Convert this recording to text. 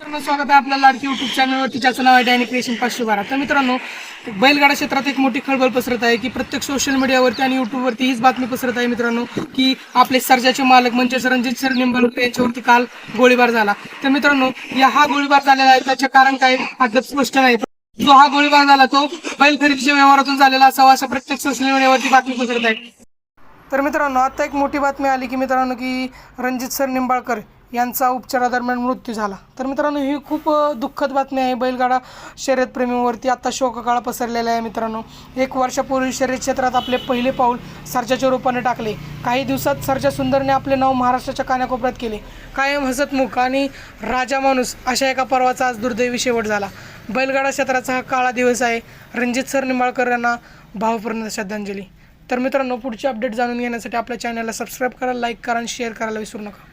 मित्रांनो स्वागत आहे आपल्या लाडकी युट्यूब चॅनलवरती ज्याचं नाव आहे डॅनी क्रिएशन पाचशे बारा तर मित्रांनो बैलगाडा क्षेत्रात एक मोठी खळबळ पसरत आहे की प्रत्येक सोशल मीडियावरती आणि युट्यूबवरती हीच बातमी पसरत आहे मित्रांनो की आपले सर्जाचे मालक म्हणजेच रणजित सर निंबाळकर यांच्यावरती काल गोळीबार झाला. तर मित्रांनो या हा गोळीबार झालेला आहे त्याचे कारण काय अद्याप स्पष्ट नाही. जो हा गोळीबार झाला तो बैल खरेदीच्या व्यवहारातून झालेला असावा असं प्रत्येक सोशल मीडियावरती बातमी पसरत आहे. तर मित्रांनो आता एक मोठी बातमी आली की मित्रांनो की रणजित सर निंबाळकर यांचा उपचारादरम्यान मृत्यू झाला. तर मित्रांनो ही खूप दुःखद बातमी आहे. बैलगाडा शर्यतप्रेमीवरती आता शोककाळ पसरलेला आहे मित्रांनो. एक वर्षापूर्वी शर्यत क्षेत्रात आपले पहिले पाऊल सर्जाच्या रूपाने टाकले. काही दिवसात सर्जा सुंदरने आपले नाव महाराष्ट्राच्या कानाकोपऱ्यात केले. कायम हसतमुख आणि राजा माणूस अशा एका पर्वाचा आज दुर्दैवी शेवट झाला. बैलगाडा क्षेत्राचा हा काळा दिवस आहे. रणजित सर निंबाळकर यांना भावपूर्ण श्रद्धांजली. तर मित्रांनो पुढचे अपडेट जाणून घेण्यासाठी आपल्या चॅनलला सबस्क्राईब करा लाईक करा आणि शेअर करायला विसरू नका.